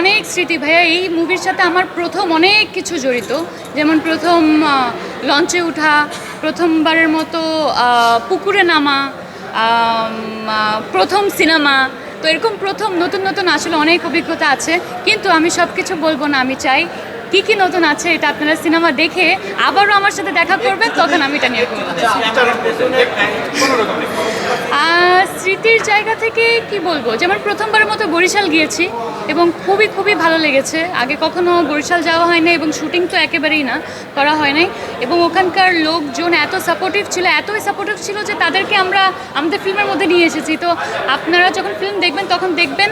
অনেক স্মৃতি। ভাইয়া, এই মুভির সাথে আমার প্রথম অনেক কিছু জড়িত। যেমন প্রথম লঞ্চে উঠা, প্রথমবারের মতো পুকুরে নামা প্রথম সিনেমা তো এরকম প্রথম নতুন নতুন আসলে অনেক অভিজ্ঞতা আছে। কিন্তু আমি সব কিছু বলব না, আমি চাই কী কী নতুন আছে এটা আপনারা সিনেমা দেখে আবারও আমার সাথে দেখা করবেন, তখন আমি এটা নিয়ে স্মৃতির জায়গা থেকে কি বলব? যেমন প্রথমবারের মতো বরিশাল গিয়েছি এবং খুবই খুবই ভালো লেগেছে। আগে কখনো বরিশাল যাওয়া হয় না এবং শুটিং তো একেবারেই না, করা হয় নাই। এবং ওখানকার লোকজন এত সাপোর্টিভ ছিল, এতই সাপোর্টিভ ছিল যে তাদেরকে আমরা, আমাদের ফিল্মের মধ্যে নিয়ে এসেছি। তো আপনারা যখন ফিল্ম দেখবেন, তখন দেখবেন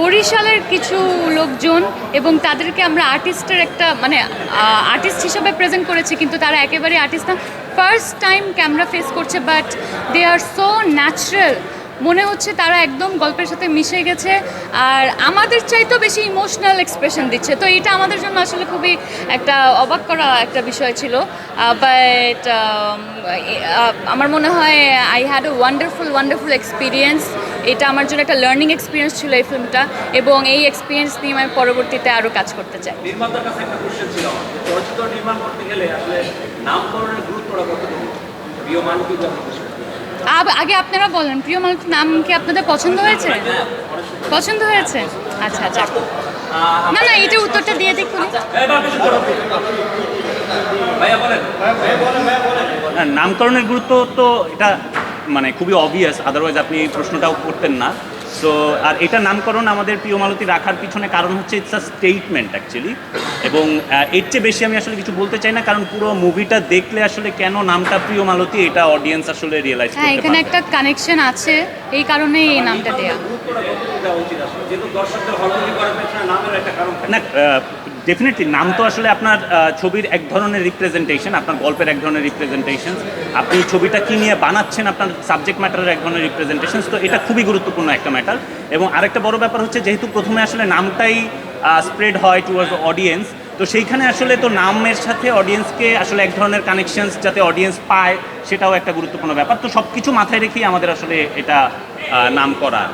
বরিশালের কিছু লোকজন এবং তাদেরকে আমরা আর্টিস্টের একটা মানে আর্টিস্ট হিসাবে প্রেজেন্ট করেছে, কিন্তু তারা একেবারে আর্টিস্ট না। ফার্স্ট টাইম ক্যামেরা ফেস করছে but they are so natural মনে হচ্ছে তারা একদম গল্পের সাথে মিশে গেছে, আর আমাদের চাইতেও বেশি ইমোশনাল এক্সপ্রেশন দিচ্ছে। তো এটা আমাদের জন্য আসলে খুবই একটা অবাক করা একটা বিষয় ছিল। বাট আমার মনে হয় I had a wonderful wonderful experience এটা আমার জন্য একটা লার্নিং এক্সপিরিয়েন্স ছিল এই ফিল্মটা এবং এই এক্সপিরিয়েন্স নিয়ে আমি পরবর্তীতে আরও কাজ করতে চাই। নির্মাতার কাছে একটা কোশ্চেন ছিল চলচ্চিত্র নির্মাণ করতে গেলে আসলে নামকরণের গুরুত্বটা কতটুকু? প্রিয় আগে আপনারা বলেন প্রিয় মানুষ নাম কি আপনাদের পছন্দ হয়েছে? পছন্দ হয়েছে? আচ্ছা আচ্ছা না না এটা উত্তরটা দিয়ে দেখুন না, নামকরণের গুরুত্ব তো এটা মানে খুবই অবভিয়াস আদারওয়াইজ আপনি এই প্রশ্নটাও করতেন না সো আর এটা নামকরণ আমাদের প্রিয় মালতী রাখার পিছনে কারণ হচ্ছে ইটস আ স্টেটমেন্ট অ্যাকচুয়ালি এবং এর চেয়ে বেশি আমি আসলে কিছু বলতে চাই না কারণ পুরো মুভিটা দেখলে আসলে কেন নামটা প্রিয় মালতী এটা অডিয়েন্স আসলে রিয়েলাইজ হ্যাঁ করতে এখানে একটা কানেকশন আছে এই কারণেই এই নামটা দেয়া কারণ না ডেফিনেটলি নাম তো আসলে আপনার ছবির এক ধরনের রিপ্রেজেন্টেশন আপনার গল্পের এক ধরনের রিপ্রেজেন্টেশন আপনি ছবিটা কি নিয়ে বানাচ্ছেন, আপনার সাবজেক্ট ম্যাটারের এক ধরনের রিপ্রেজেন্টেশন তো এটা খুবই গুরুত্বপূর্ণ একটা ম্যাটার এবং আরেকটা বড় ব্যাপার হচ্ছে, যেহেতু প্রথমে আসলে নামটাই স্প্রেড হয় টুয়ার্ডস অডিয়েন্স তো সেইখানে আসলে তো নামের সাথে অডিয়েন্সকে আসলে এক ধরনের কানেকশনস যাতে অডিয়েন্স পায়, সেটাও একটা গুরুত্বপূর্ণ ব্যাপার। তো সব কিছু মাথায় রেখেই আমাদের আসলে এটা নাম করা